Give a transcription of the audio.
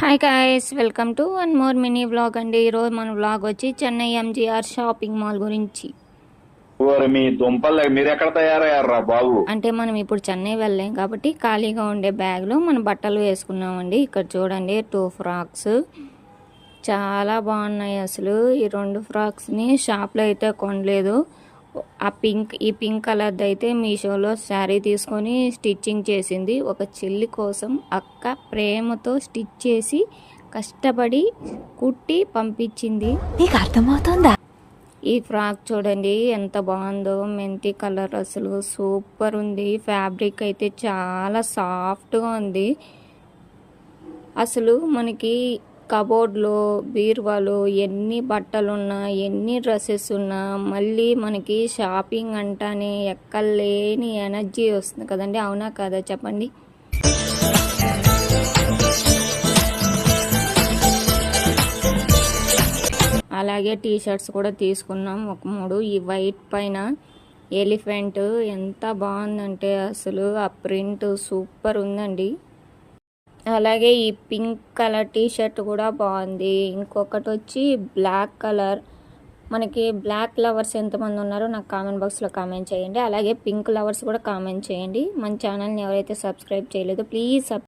Hi guys welcome to one more mini vlog అండి ఈరోజు మన వ్లాగ్ వచ్చి చెన్నై ఎంజీఆర్ షాపింగ్ మాల్ గురించి. ఓరి మీ దుంపలు మీరు ఎక్కడ తయారయ్యారా బాబు? అంటే మనం ఇప్పుడు చెన్నై వెళ్ళాం కాబట్టి ఖాళీగా ఉండే బ్యాగ్లో మన బట్టలు వేసుకున్నామండి. ఇక్కడ చూడండి టూ ఫ్రాక్స్ చాలా బాగున్నాయి అసలు. ఈ రెండు ఫ్రాక్స్ని షాప్లో అయితే కొనలేదు. ఆ పింక్ ఈ పింక్ కలర్ది అయితే మీషోలో శారీ తీసుకొని స్టిచ్చింగ్ చేసింది. ఒక చెల్లి కోసం అక్క ప్రేమతో స్టిచ్ చేసి కష్టపడి కుట్టి పంపించింది. నీకు అర్థమవుతుందా? ఈ ఫ్రాక్ చూడండి ఎంత బాగుందో. మెంతి కలర్ అసలు సూపర్ ఉంది. ఫ్యాబ్రిక్ అయితే చాలా సాఫ్ట్గా ఉంది. అసలు మనకి కబోర్డ్లో బీరువాలో ఎన్ని బట్టలున్నా ఎన్ని డ్రెస్సెస్ ఉన్నా మళ్ళీ మనకి షాపింగ్ అంటానే ఎక్కలేని ఎనర్జీ వస్తుంది కదండి. అవునా కదా? చెప్పండి. అలాగే టీ షర్ట్స్ కూడా తీసుకున్నాం. ఒక మూడు. ఈ వైట్ పైన ఎలిఫెంట్. ఎంత బాగుందంటే అసలు ఆ ప్రింట్ సూపర్ ఉందండి. అలాగే ఈ పింక్ కలర్ టీ షర్ట్ కూడా బాగుంది. ఇంకొకటి వచ్చి బ్లాక్ కలర్. మనకి బ్లాక్ లవర్స్ ఎంతమంది ఉన్నారో నాకు కామెంట్ బాక్స్లో కామెంట్ చేయండి. అలాగే పింక్ లవర్స్ కూడా కామెంట్ చేయండి. మన ఛానల్ని ఎవరైతే సబ్స్క్రైబ్ చేయలేదో ప్లీజ్ సబ్